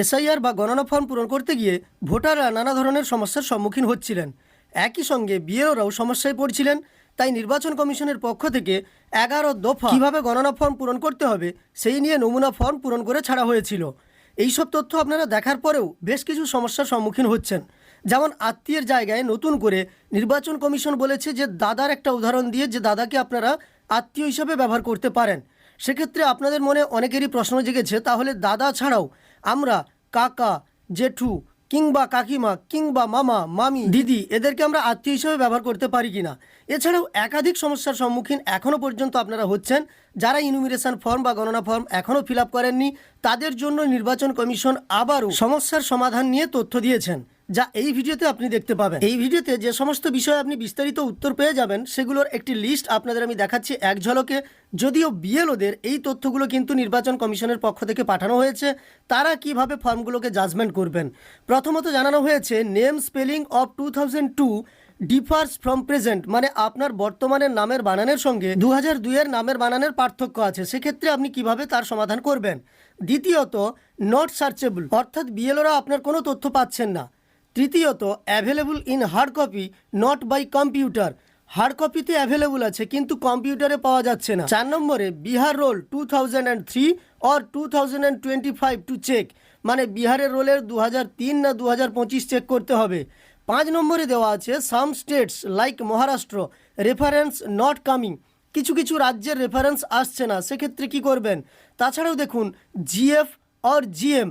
SIR বা গণনা form পূরণ করতে গিয়ে ভোটাররা নানা ধরনের সমস্যার সম্মুখীন হচ্ছিলেন। একই সঙ্গে বিএলওরাও সমস্যায় পড়ছিলেন, তাই নির্বাচন কমিশনের পক্ষ থেকে এগারো দফা কীভাবে গণনা ফর্ম পূরণ করতে হবে সেই নিয়ে নমুনা ফর্ম পূরণ করে ছাড়া হয়েছিল। এইসব তথ্য আপনারা দেখার পরেও বেশ কিছু সমস্যার সম্মুখীন হচ্ছেন। যেমন আত্মীয়ের জায়গায় নতুন করে নির্বাচন কমিশন বলেছে যে দাদার একটা উদাহরণ দিয়ে যে দাদাকে আপনারা আত্মীয় হিসাবে ব্যবহার করতে পারেন। সেক্ষেত্রে আপনাদের মনে অনেকেরই প্রশ্ন জেগেছে, তাহলে দাদা ছাড়াও আমরা, কাকা, জেঠু, কিংবা কাকিমা, কিংবা মামা, মামি, দিদি, এদেরকে আমরা আত্মীয় হিসেবে ব্যবহার করতে পারি কি না এছাড়াও একাধিক সমস্যার সম্মুখীন এখনও পর্যন্ত আপনারা হচ্ছেন, যারা ইনুমিরেশন ফর্ম বা গণনা ফর্ম এখনও ফিল করেননি, তাদের জন্য নির্বাচন কমিশন আবারও সমস্যার সমাধান নিয়ে তথ্য দিয়েছেন। যা এই ভিডিওতে আপনি দেখতে পাবেন। এই ভিডিওতে যে সমস্ত বিষয়ে আপনি বিস্তারিত উত্তর পেয়ে যাবেন, সেগুলোর একটি লিস্ট আপনাদের আমি দেখাচ্ছি এক ঝলকে। যদিও বিএলওদের এই তথ্যগুলো কিন্তু নির্বাচন কমিশনের পক্ষ থেকে পাঠানো হয়েছে, তারা কীভাবে ফর্মগুলোকে জাজমেন্ট করবেন? প্রথমত জানানো হয়েছে name spelling of two thousand two differs from present মানে আপনার বর্তমানের নামের বানানের সঙ্গে দু হাজার দুইয়ের নামের বানানের পার্থক্য আছে, সেক্ষেত্রে আপনি কীভাবে তার সমাধান করবেন? দ্বিতীয়ত নট সার্চেবল অর্থাৎ বিএলওরা আপনার কোনো তথ্য পাচ্ছেন না। তৃতীয়ত available in hard copy not by computer hard কপিতে অ্যাভেলেবল আছে, কিন্তু কম্পিউটারে পাওয়া যাচ্ছে না। চার নম্বরে Bihar roll two thousand and three or two thousand and twenty five to check মানে বিহারের রোলের দু তিন না দু পঁচিশ চেক করতে হবে। পাঁচ নম্বরে দেওয়া আছে some states like Maharashtra reference not coming কিছু কিছু রাজ্যের রেফারেন্স আসছে না, সেক্ষেত্রে কি করবেন? তাছাড়াও দেখুন GF or GM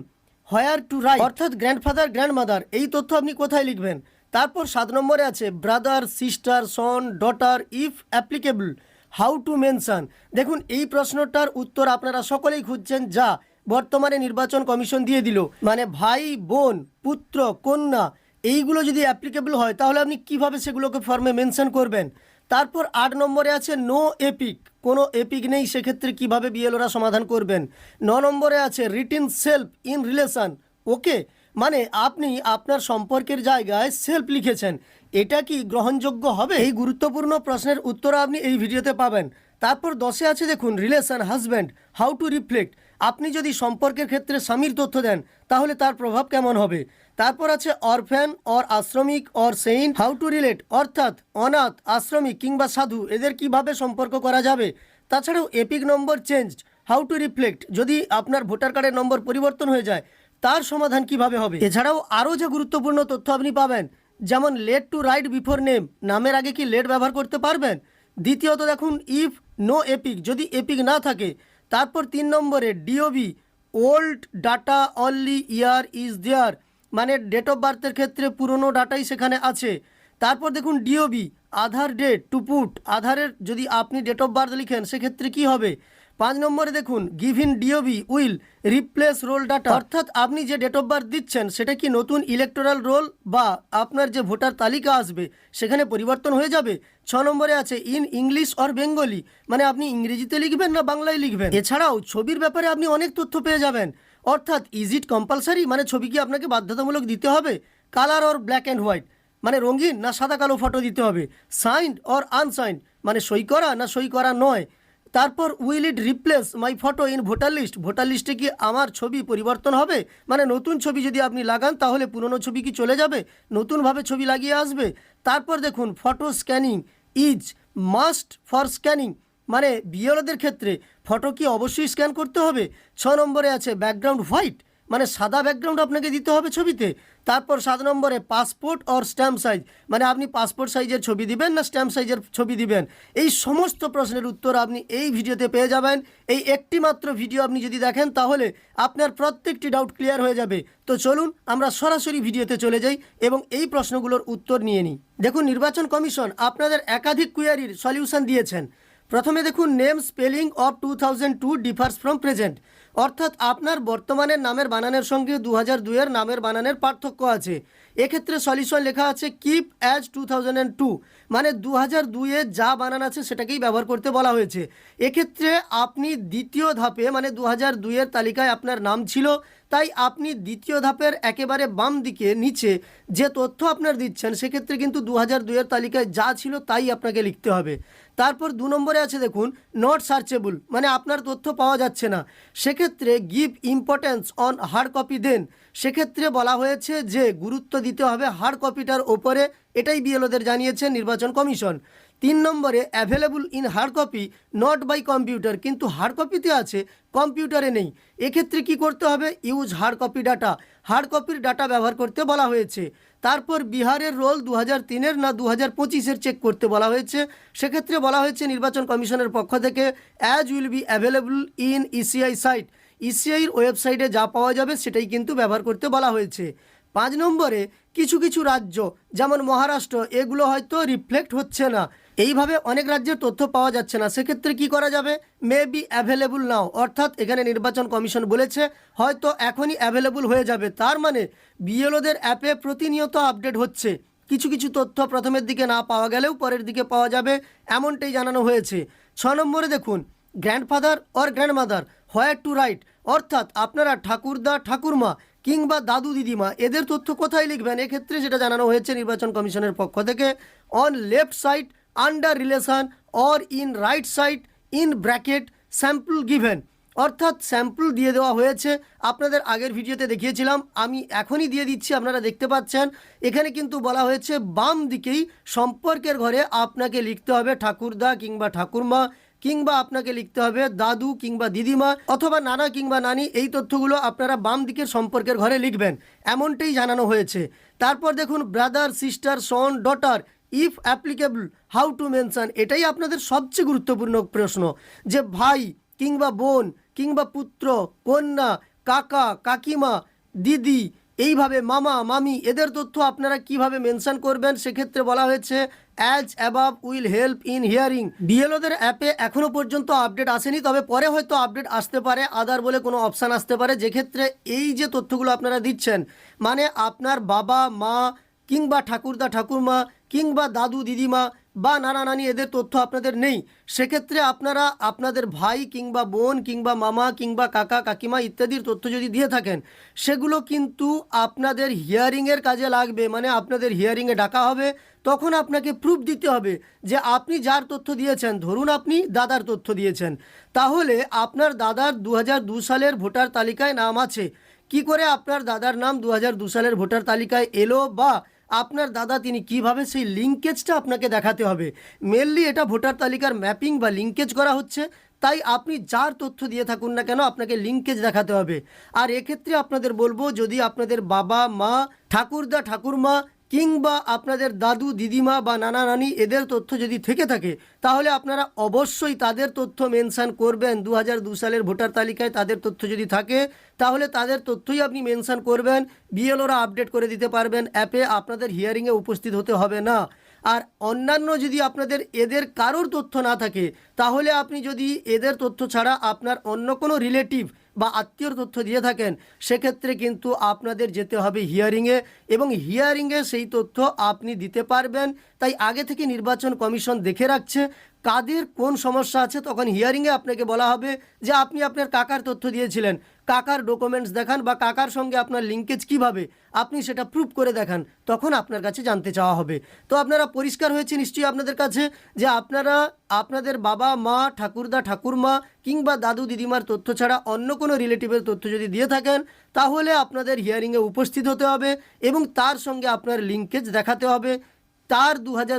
where to write. অর্থাৎ গ্র্যান্ডফাদার, গ্র্যান্ডমাদার, এই তথ্য আপনি কোথায় লিখবেন? তারপর সাত নম্বরে আছে brother sister son daughter if applicable how to mention দেখুন, এই প্রশ্নটার উত্তর আপনারা সকলেই খুঁজছেন, যা বর্তমানে নির্বাচন কমিশন দিয়ে দিল। মানে ভাই, বোন, পুত্র, কন্যা, এইগুলো যদি অ্যাপ্লিকেবল হয়, তাহলে আপনি কীভাবে সেগুলোকে ফর্মে মেনশন করবেন? তারপর আট নম্বরে আছে নো এপিক কোনো এপিক নেই, সেক্ষেত্রে কীভাবে বিএলওরা সমাধান করবেন? ন নম্বরে আছে written self in relation okay মানে আপনি আপনার সম্পর্কের জায়গায় সেলফ লিখেছেন। এটা কি গ্রহণযোগ্য হবে? এই গুরুত্বপূর্ণ প্রশ্নের উত্তর আপনি এই ভিডিওতে পাবেন। তারপর দশে আছে দেখুন relation husband how to reflect আপনি যদি সম্পর্কের ক্ষেত্রে স্বামীর তথ্য দেন, তাহলে তার প্রভাব কেমন হবে? তারপর আছে orphan, or আশ্রমিক, or saint, how to relate, অর্থাৎ অনাথ, আশ্রমিক কিংবা সাধু, এদের কীভাবে সম্পর্ক করা যাবে? তাছাড়াও EPIC number change how to reflect, যদি আপনার ভোটার কার্ডের নম্বর পরিবর্তন হয়ে যায়, তার সমাধান কীভাবে হবে? এছাড়াও আরও যে গুরুত্বপূর্ণ তথ্য আপনি পাবেন, যেমন late to write before name, নামের আগে কি লেট ব্যবহার করতে পারবেন? দ্বিতীয়ত দেখুন ইফ নো এপিক, যদি এপিক না থাকে তারপর তিন নম্বরে DOB old data only year is there মানে ডেট অফ বার্থের ক্ষেত্রে পুরনো ডাটাই সেখানে আছে। তারপর দেখুন DOB Aadhaar date to put আধারের যদি আপনি ডেট অফ বার্থ লিখেন, সেক্ষেত্রে কি হবে? পাঁচ নম্বরে দেখুন, given DOB will replace roll data. অর্থাৎ আপনি যে ডেট অফ বার্থ দিচ্ছেন, সেটা কি নতুন ইলেকটোরাল রোল বা আপনার যে ভোটার তালিকা আসবে, সেখানে পরিবর্তন হয়ে যাবে? ছ নম্বরে আছে ইন ইংলিশ অর বেঙ্গলি মানে আপনি ইংরেজিতে লিখবেন না বাংলায় লিখবেন? এছাড়াও, ছবির ব্যাপারে আপনি অনেক তথ্য পেয়ে যাবেন। অর্থাৎ ইজ ইট কম্পালসারি মানে ছবি কি আপনাকে বাধ্যতামূলক দিতে হবে? Colour or black and white মানে রঙিন না সাদা কালো ফটো দিতে হবে? সাইন্ড অর আনসাইন্ড মানে সই করা না সই করা নয়? তারপর will it replace my photo in voter list voter লিস্টে কি আমার ছবি পরিবর্তন হবে? মানে নতুন ছবি যদি আপনি লাগান, তাহলে পুরনো ছবি কি চলে যাবে? নতুনভাবে ছবি লাগিয়ে আসবে? তারপর দেখুন photo scanning is must for scanning মানে বিএলওদের ক্ষেত্রে ফটো কি অবশ্যই স্ক্যান করতে হবে? ছ নম্বরে আছে ব্যাকগ্রাউন্ড হোয়াইট মানে সাদা ব্যাকগ্রাউন্ড আপনাকে দিতে হবে ছবিতে। তারপর সাত নম্বরে পাসপোর্ট অর স্ট্যাম্প সাইজ মানে আপনি পাসপোর্ট সাইজের ছবি দিবেন না স্ট্যাম্প সাইজের ছবি দিবেন। এই সমস্ত প্রশ্নের উত্তর আপনি এই ভিডিওতে পেয়ে যাবেন। এই একটি মাত্র ভিডিও আপনি যদি দেখেন, তাহলে আপনার প্রত্যেকটি ডাউট ক্লিয়ার হয়ে যাবে। তো চলুন, আমরা সরাসরি ভিডিওতে চলে যাই এবং এই প্রশ্নগুলোর উত্তর নিয়ে নিই। দেখুন, নির্বাচন কমিশন আপনাদের একাধিক কুয়ারির সলিউশন দিয়েছেন। প্রথমে দেখুন name spelling of two thousand two differs from present. অর্থাৎ আপনার বর্তমানের নামের বানানের সঙ্গে দু হাজার দুইয়ের নামের বানানের পার্থক্য আছে। এক্ষেত্রে সলিউশন লেখা আছে keep as two thousand two মানে দু হাজার দুইয়ে যা বানান আছে সেটাকেই ব্যবহার করতে বলা হয়েছে। এক্ষেত্রে আপনি দ্বিতীয় ধাপে মানে দু হাজার দুইয়ের তালিকায় আপনার নাম ছিল, তাই আপনি দ্বিতীয় ধাপের একেবারে বাম দিকে, নিচে যে তথ্য আপনার দিচ্ছেন, সেক্ষেত্রে কিন্তু দু হাজার দুইয়ের তালিকায় যা ছিল তাই আপনাকে লিখতে হবে। তারপর দু নম্বরে আছে দেখুন নট সার্চেবল মানে আপনার তথ্য পাওয়া যাচ্ছে না। সেক্ষেত্রে give importance on hard copy দেন। সেক্ষেত্রে বলা হয়েছে যে, গুরুত্ব দিতে হবে হার্ড কপিটার ওপরে, এটাই বিএলওদের জানিয়েছে নির্বাচন কমিশন। তিন নম্বরে available in hard copy not by computer কিন্তু হার্ড কপিতে আছে কম্পিউটারে নেই। এক্ষেত্রে কি করতে হবে? Use hard copy data hard কপির ডাটা ব্যবহার করতে বলা হয়েছে। তারপর বিহারের রোল দু হাজার তিনের না দু হাজার পঁচিশের চেক করতে বলা হয়েছে। সেক্ষেত্রে বলা হয়েছে নির্বাচন কমিশনের পক্ষ থেকে as will be available in ECI site ইসিআইর ওয়েবসাইটে যা পাওয়া যাবে সেটাই কিন্তু ব্যবহার করতে বলা হয়েছে। পাঁচ নম্বরে, কিছু কিছু রাজ্য, যেমন মহারাষ্ট্র, এগুলো হয়তো রিফ্লেক্ট হচ্ছে না। এইভাবে অনেক রাজ্যের তথ্য পাওয়া যাচ্ছে না। সেক্ষেত্রে কি করা যাবে? মে বি অ্যাভেলেবল নাও অর্থাৎ এখানে নির্বাচন কমিশন বলেছে, হয়তো এখনই অ্যাভেলেবল হয়ে যাবে। তার মানে বিএলওদের অ্যাপে প্রতিনিয়ত আপডেট হচ্ছে। কিছু কিছু তথ্য প্রথমের দিকে না পাওয়া গেলেও পরের দিকে পাওয়া যাবে, এমনটাই জানানো হয়েছে। ছ নম্বরে দেখুন grandfather or grandmother where to write অর্থাৎ আপনারা ঠাকুরদা, ঠাকুরমা কিংবা দাদু, দিদিমা, এদের তথ্য কোথায় লিখবেন? এক্ষেত্রে যেটা জানানো হয়েছে নির্বাচন কমিশনের পক্ষ থেকে। On left side under relation or in right side in bracket sample given অর্থাৎ স্যাম্পল দিয়ে দেওয়া হয়েছে। আপনাদের আগের ভিডিওতে দেখিয়েছিলাম, আমি এখনই দিয়ে দিচ্ছি, আপনারা দেখতে পাচ্ছেন। এখানে কিন্তু বলা হয়েছে, বাম দিকেই সম্পর্কের ঘরে আপনাকে লিখতে হবে ঠাকুরদা কিংবা ঠাকুরমা, কিংবা আপনাকে লিখতে হবে দাদু কিংবা দিদিমা, অথবা নানা কিংবা নানি, এই তথ্যগুলো আপনারা বাম দিকের সম্পর্কের ঘরে লিখবেন। এমনটাই জানানো হয়েছে। তারপর দেখুন brother sister son daughter if applicable how to mention এটাই আপনাদের সবচেয়ে গুরুত্বপূর্ণ প্রশ্ন যে ভাই কিংবা বোন কিংবা পুত্র, কন্যা, কাকা, কাকিমা, দিদি, এইভাবে মামা, মামি, এদের তথ্য আপনারা কীভাবে মেনশন করবেন সেক্ষেত্রে বলা হয়েছে as above will help in hearing বিএলওদের অ্যাপে এখনও পর্যন্ত আপডেট আসেনি, তবে পরে হয়তো আপডেট আসতে পারে আদার বলে কোনো অপশান আসতে পারে, যেক্ষেত্রে এই যে তথ্যগুলো আপনারা দিচ্ছেন মানে আপনার বাবা, মা কিংবা ঠাকুরদা, ঠাকুরমা কিংবা দাদু, দিদিমা বা নানা নানি এদের তথ্য আপনাদের নেই। সেক্ষেত্রে আপনারা আপনাদের ভাই কিংবা বোন কিংবা মামা কিংবা কাকা, কাকিমা ইত্যাদির তথ্য যদি দিয়ে থাকেন, সেগুলো কিন্তু আপনাদের হিয়ারিংয়ের কাজে লাগবে। মানে আপনাদের হিয়ারিংয়ে ডাকা হবে, তখন আপনাকে প্রুফ দিতে হবে যে আপনি যার তথ্য দিয়েছেন। ধরুন আপনি দাদার তথ্য দিয়েছেন। তাহলে আপনার দাদার দু সালের ভোটার তালিকায় নাম আছে। কি করে আপনার দাদার নাম দু সালের ভোটার তালিকায় এলো বা আপনার দাদা তিনি কীভাবে সেই লিঙ্কেজটা আপনাকে দেখাতে হবে। মেনলি এটা ভোটার তালিকার ম্যাপিং বা লিঙ্কেজ করা হচ্ছে। তাই আপনি যার তথ্য দিয়ে থাকুন না কেন, আপনাকে লিঙ্কেজ দেখাতে হবে। আর এক্ষেত্রে আপনাদের বলব, যদি আপনাদের বাবা, মা, ঠাকুরদা, ঠাকুরমা কিংবা আপনাদের দাদু, দিদিমা বা নানা নানি এদের তথ্য যদি থেকে থাকে, তাহলে আপনারা অবশ্যই তাদের তথ্য মেনশান করবেন। দু দু সালের ভোটার তালিকায় তাদের তথ্য যদি থাকে, তাহলে তাদের তথ্যই আপনি মেনশান করবেন। বিএলওরা আপডেট করে দিতে পারবেন। অ্যাপে আপনাদের হিয়ারিংয়ে উপস্থিত হতে হবে না। আর অন্যান্য যদি আপনাদের এদের কারোর তথ্য না থাকে, তাহলে আপনি যদি এদের তথ্য ছাড়া আপনার অন্য কোনো রিলেটিভ বা আত্মীয়র তথ্য দিয়ে থাকেন, সেক্ষেত্রে কিন্তু আপনাদের যেতে হবে হিয়ারিংয়ে এবং হিয়ারিংয়ে সেই তথ্য আপনি দিতে পারবেন। তাই আগে থেকে নির্বাচন কমিশন দেখে রাখছে কাদের কোন সমস্যা আছে, তখন হিয়ারিংয়ে আপনাকে বলা হবে যে আপনি আপনার কাকার তথ্য দিয়েছিলেন। কাকার ডকুমেন্টস দেখান বা কাকার সঙ্গে আপনার লিঙ্কেজ কীভাবে, আপনি সেটা প্রুভ করে দেখান, তখন আপনার কাছে জানতে চাওয়া হবে। তো আপনারা পরিষ্কার হয়েছে নিশ্চয়ই আপনাদের কাছে যে আপনারা, আপনাদের বাবা মা, ঠাকুরদা, ঠাকুরমা কিংবা দাদু, দিদিমার তথ্য ছাড়া অন্য কোনো রিলেটিভের তথ্য যদি দিয়ে থাকেন, তাহলে আপনাদের হিয়ারিংয়ে উপস্থিত হতে হবে এবং তার সঙ্গে আপনার লিঙ্কেজ দেখাতে হবে। তার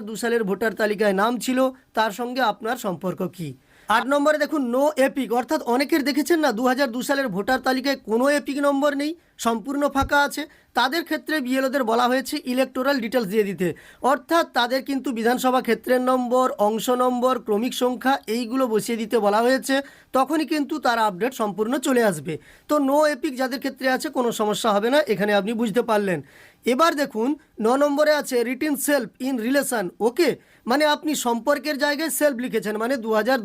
দু সালের ভোটার তালিকায় নাম ছিল, তার সঙ্গে আপনার সম্পর্ক কি? আট নম্বরে দেখুন নো এপিক অর্থাৎ অনেকের দেখেছেন না দু সালের ভোটার তালিকায় কোনো এপিক নম্বর নেই, সম্পূর্ণ ফাঁকা আছে। তাদের ক্ষেত্রে বিএলওদের বলা হয়েছে ইলেকটোরাল ডিটেলস দিয়ে দিতে। অর্থাৎ তাদের কিন্তু বিধানসভা ক্ষেত্রের নম্বর, অংশ নম্বর, ক্রমিক সংখ্যা, এইগুলো বসিয়ে দিতে বলা হয়েছে। তখনই কিন্তু তার আপডেট সম্পূর্ণ চলে আসবে। তো নো এপিক যাদের ক্ষেত্রে আছে, কোনো সমস্যা হবে না, এখানে আপনি বুঝতে পারলেন। এবার দেখুন, ন নম্বরে আছে written self in relation okay মানে আপনি সম্পর্কের জায়গায় সেলফ লিখেছেন মানে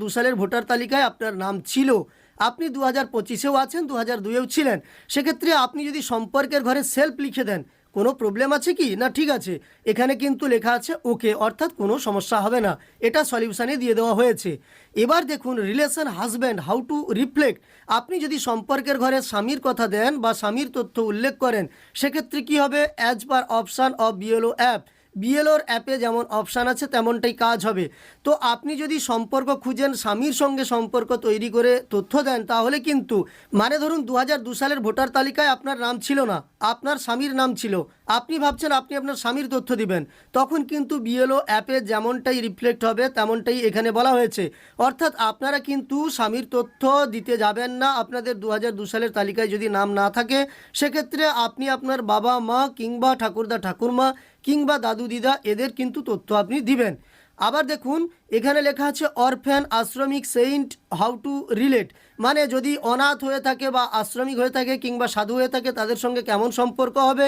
দু সালের ভোটার তালিকায় আপনার নাম ছিল। আপনি দু হাজার পঁচিশেও আছেন, দু হাজার দুইয়েও ছিলেন। সেক্ষেত্রে আপনি যদি সম্পর্কের ঘরে সেলফ লিখে দেন কোনো প্রবলেম আছে কি? না, ঠিক আছে। এখানে কিন্তু লেখা আছে ওকে, অর্থাৎ কোনো সমস্যা হবে না। এটা সলিউশানে দিয়ে দেওয়া হয়েছে। এবার দেখুন relation husband how to reflect আপনি যদি সম্পর্কের ঘরে স্বামীর কথা দেন বা স্বামীর তথ্য উল্লেখ করেন, সেক্ষেত্রে কি হবে? As per option of BLO app বিএলওর অ্যাপে যেমন অপশান আছে, তেমনটাই কাজ হবে। তো আপনি যদি সম্পর্ক খুঁজেন, স্বামীর সঙ্গে সম্পর্ক তৈরি করে তথ্য দেন, তাহলে কিন্তু মানে ধরুন দু সালের ভোটার তালিকায় আপনার নাম ছিল না, আপনার স্বামীর নাম ছিল, আপনি ভাবছেন আপনি আপনার স্বামীর তথ্য দিবেন, তখন কিন্তু বিএলও অ্যাপে যেমনটাই রিফ্লেক্ট হবে, তেমনটাই এখানে বলা হয়েছে। অর্থাৎ আপনারা কিন্তু স্বামীর তথ্য দিতে যাবেন না, আপনাদের দু সালের তালিকায় যদি নাম না থাকে, সেক্ষেত্রে আপনি আপনার বাবা মা কিংবা ঠাকুরদা ঠাকুরমা কিংবা দাদু দিদা, এদের কিন্তু তথ্য আপনি দিবেন। আবার দেখুন, এখানে লেখা আছে অরফ্যান আশ্রমিক সেইন্ট, হাউ টু রিলেট। মানে যদি অনাথ হয়ে থাকে বা আশ্রমিক হয়ে থাকে কিংবা সাধু হয়ে থাকে, তাদের সঙ্গে কেমন সম্পর্ক হবে?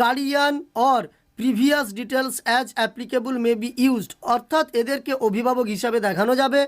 Guardian or previous details as applicable may be used. অর্থাৎ এদেরকে অভিভাবক হিসাবে দেখানো যাবে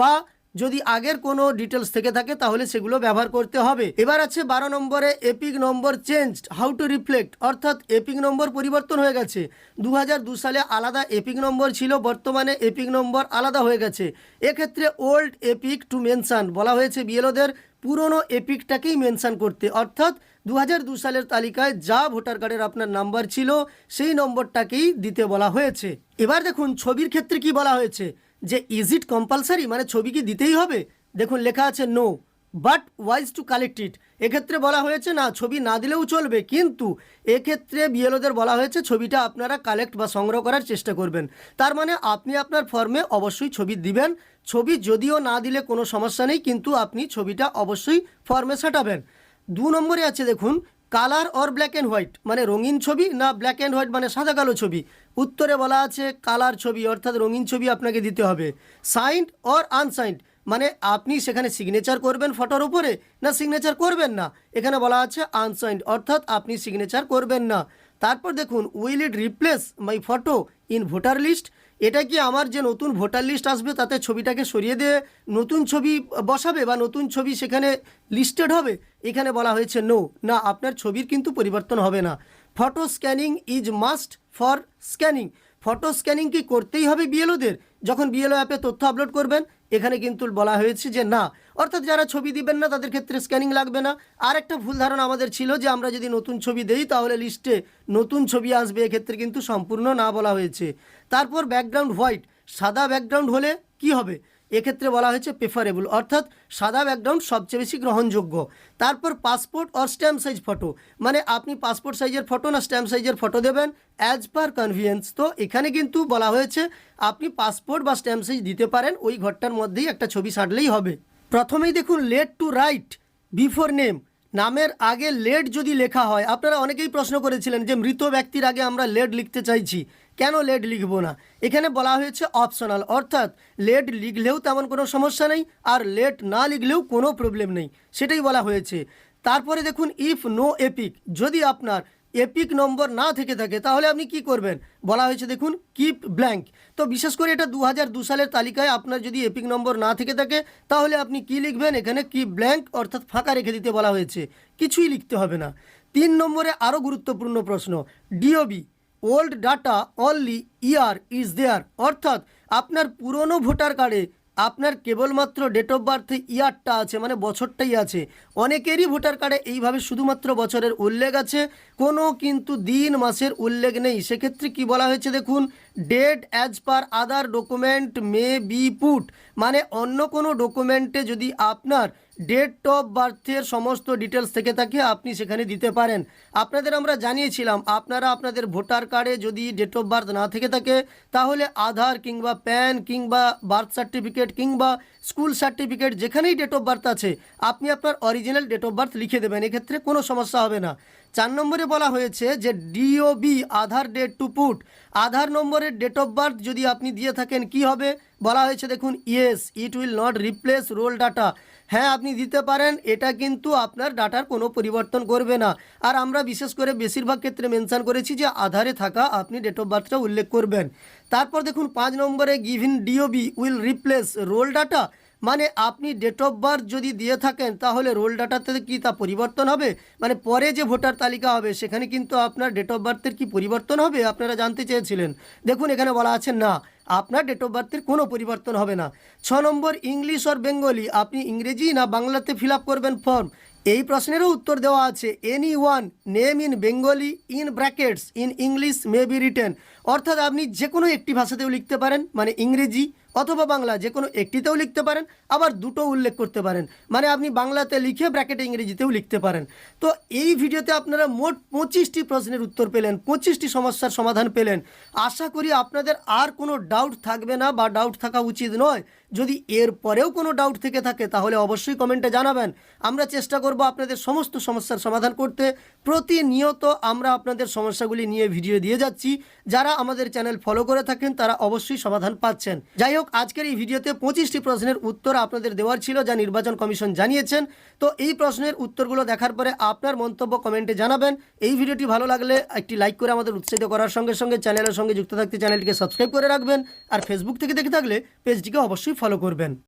বা যদি আগের কোনো ডিটেলস থেকে থাকে, তাহলে সেগুলো ব্যবহার করতে হবে। এবার আছে বারো নম্বরে EPIC number change how to reflect অর্থাৎ এপিক নম্বর পরিবর্তন হয়ে গেছে। দু দু সালে আলাদা এপিক নম্বর ছিল, বর্তমানে এপিক নম্বর আলাদা হয়ে গেছে। এক্ষেত্রে ওল্ড এপিক টু মেনশন বলা হয়েছে বিএলওদের, পুরনো এপিকটাকেই মেনশান করতে। অর্থাৎ দু দু সালের তালিকায় যা ভোটার কার্ডের আপনার নাম্বার ছিল, সেই নম্বরটাকেই দিতে বলা হয়েছে। এবার দেখুন ছবির ক্ষেত্রে কি বলা হয়েছে। যে ইজ ইট কম্পালসারি মানে ছবি কি দিতেই হবে? দেখুন, লেখা আছে no but wise to collect it এক্ষেত্রে বলা হয়েছে, না, ছবি না দিলেও চলবে, কিন্তু এক্ষেত্রে বিএলওদের বলা হয়েছে, ছবিটা আপনারা কালেক্ট বা সংগ্রহ করার চেষ্টা করবেন। তার মানে আপনি আপনার ফর্মে অবশ্যই ছবি দিবেন। ছবি যদিও না দিলে কোনো সমস্যা নেই, কিন্তু আপনি ছবিটা অবশ্যই ফর্মে সাটাবেন। দু নম্বরে আছে, দেখুন colour or black and white মানে রঙিন ছবি না ব্ল্যাক অ্যান্ড হোয়াইট মানে সাদা কালো ছবি? উত্তরে বলা আছে কালার ছবি, অর্থাৎ রঙিন ছবি আপনাকে দিতে হবে। সাইন্ড অর আনসাইন্ড মানে আপনি সেখানে সিগনেচার করবেন ফটোর উপরে না সিগনেচার করবেন না? এখানে বলা আছে আনসাইন্ড অর্থাৎ আপনি সিগনেচার করবেন না। তারপর দেখুন will it replace my photo in voter list এটা কি আমার যে নতুন ভোটার লিস্ট আসবে, তাতে ছবিটাকে সরিয়ে দিয়ে নতুন ছবি বসাবে বা নতুন ছবি সেখানে লিস্টেড হবে? এখানে বলা হয়েছে নো না, আপনার ছবির কিন্তু পরিবর্তন হবে না। Photo scanning is must for scanning photo scanning কি করতেই হবে বিএলওদের যখন বিএলও অ্যাপে তথ্য আপলোড করবেন এখানে কিন্তু বলা হয়েছে যে না, অর্থাৎ যারা ছবি দিবেন না, তাদের ক্ষেত্রে স্ক্যানিং লাগবে না। আর একটা ভুল ধারণা আমাদের ছিল যে আমরা যদি নতুন ছবি দেই, তাহলে লিস্টে নতুন ছবি আসবে। এক্ষেত্রে কিন্তু সম্পূর্ণ না বলা হয়েছে। তারপর ব্যাকগ্রাউন্ড হোয়াইট সাদা ব্যাকগ্রাউন্ড হলে কি হবে? এক্ষেত্রে বলা হয়েছে প্রেফারেবল অর্থাৎ সাদা ব্যাকগ্রাউন্ড সবচেয়ে বেশি গ্রহণযোগ্য। তারপর passport or stamp size photo মানে আপনি পাসপোর্ট সাইজের ফটো না স্ট্যাম্প সাইজের ফটো দেবেন? অ্যাজ পার কনভিয়েন্স তো এখানে কিন্তু বলা হয়েছে আপনি পাসপোর্ট বা স্ট্যাম্প সাইজ দিতে পারেন, ওই ঘরটার মধ্যেই একটা ছবি সাঁটলেই হবে। প্রথমেই দেখুন late to write before name নামের আগে লেট যদি লেখা হয়, আপনারা অনেকেই প্রশ্ন করেছিলেন যে মৃত ব্যক্তির আগে আমরা লেট লিখতে চাইছি। কেন লেট লিখব না? এখানে বলা হয়েছে অপশনাল, অর্থাৎ লেট লিখলেও তেমন কোনো সমস্যা নেই, আর লেট না লিখলেও কোনো প্রবলেম নেই, সেটাই বলা হয়েছে। তারপরে দেখুন ইফ নো এপিক যদি আপনার এপিক নম্বর না থেকে থাকে, তাহলে আপনি কি করবেন? বলা হয়েছে দেখুন কিপ ব্ল্যাঙ্ক তো বিশেষ করে এটা দু হাজার সালের তালিকায় আপনার যদি এপিক নম্বর না থেকে থাকে, তাহলে আপনি কি লিখবেন? এখানে কিপ ব্ল্যাঙ্ক অর্থাৎ ফাঁকা রেখে দিতে বলা হয়েছে। কিছুই লিখতে হবে না। তিন নম্বরে আরও গুরুত্বপূর্ণ প্রশ্ন DOB old data only year is there অর্থাৎ আপনার পুরনো ভোটার কার্ডে আপনার কেবলমাত্র ডেট অফ বার্থে ইয়ারটা আছে মানে বছরটাই আছে। অনেকেরই ভোটার কার্ডে এইভাবে শুধুমাত্র বছরের উল্লেখ আছে, কোনো কিন্তু দিন মাসের উল্লেখ নেই। সেক্ষেত্রে কি বলা হয়েছে দেখুন date as per other document may be put মানে অন্য কোনো ডকুমেন্টে যদি আপনার ডেট অফ বার্থের সমস্ত ডিটেলস থেকে থাকে, আপনি সেখানে দিতে পারেন। আপনাদের আমরা জানিয়েছিলাম, আপনারা আপনাদের ভোটার কার্ডে যদি ডেট অফ বার্থ না থেকে থাকে, তাহলে আধার কিংবা প্যান কিংবা বার্থ সার্টিফিকেট কিংবা স্কুল সার্টিফিকেট যেখানেই ডেট অফ বার্থ আছে, আপনি আপনার অরিজিনাল ডেট অফ বার্থ লিখে দেবেন। এক্ষেত্রে কোনো সমস্যা হবে না। চার নম্বরে বলা হয়েছে যে DOB Aadhaar date to put Aadhaar নম্বরের ডেট অফ বার্থ যদি আপনি দিয়ে থাকেন, কি হবে? বলা হয়েছে দেখুন yes it will not replace roll data হ্যাঁ আপনি দিতে পারেন। এটা কিন্তু আপনার ডাটার কোনো পরিবর্তন করবে না। আর আমরা বিশেষ করে বেশিরভাগ ক্ষেত্রে মেনশন করেছি যে আধারে থাকা আপনি ডেট অফ বার্থটা উল্লেখ করবেন। তারপর দেখুন, পাঁচ নম্বরে given DOB will replace roll data মানে আপনি ডেট অফ বার্থ যদি দিয়ে থাকেন, তাহলে রোল ডাটাতে কি তা পরিবর্তন হবে? মানে পরে যে ভোটার তালিকা হবে, সেখানে কিন্তু আপনার ডেট অফ বার্থের কি পরিবর্তন হবে? আপনারা জানতে চেয়েছিলেন। দেখুন, এখানে বলা আছে না। আপনার ডেট অফ বার্থের কোনো পরিবর্তন হবে না। ছ নম্বর ইংলিশ আর বেঙ্গলি আপনি ইংরেজি না বাংলাতে ফিল করবেন ফর্ম এই প্রশ্নেরও উত্তর দেওয়া আছে। Any one name in Bengali in brackets in English may be written অর্থাৎ আপনি যে কোনো একটি ভাষাতেও লিখতে পারেন মানে ইংরেজি অথবা বাংলা, যে কোনো একটিতেও লিখতে পারেন, আবার দুটো উল্লেখ করতে পারেন। মানে আপনি বাংলাতে লিখে ব্র্যাকেটে ইংরেজিতেও লিখতে পারেন। তো এই ভিডিওতে আপনারা মোট পঁচিশটি প্রশ্নের উত্তর পেলেন, পঁচিশটি সমস্যার সমাধান পেলেন। আশা করি আপনাদের আর কোনো ডাউট থাকবে না বা ডাউট থাকা উচিত নয়। যদি এর পরেও কোনো ডাউট থেকে থাকে, তাহলে অবশ্যই কমেন্টে জানাবেন। আমরা চেষ্টা করব আপনাদের সমস্ত সমস্যার সমাধান করতে। প্রতিনিয়ত আমরা আপনাদের সমস্যাগুলি নিয়ে ভিডিও দিয়ে যাচ্ছি। যারা আমাদের চ্যানেল ফলো করে থাকেন, তারা অবশ্যই সমাধান পাচ্ছেন। যাই হোক, আজকের এই ভিডিওতে পঁচিশটি প্রশ্নের উত্তর আপনাদের দেওয়ার ছিল, যা নির্বাচন কমিশন জানিয়েছেন। তো এই প্রশ্নের উত্তরগুলো দেখার পরে আপনার মন্তব্য কমেন্টে জানাবেন। এই ভিডিওটি ভালো লাগলে একটি লাইক করে আমাদের উৎসাহিত করার সঙ্গে সঙ্গে চ্যানেলের সঙ্গে যুক্ত থাকতে চ্যানেলটিকে সাবস্ক্রাইব করে রাখবেন। আর ফেসবুক থেকে দেখে থাকলে পেজটিকে অবশ্যই ফলো করবেন।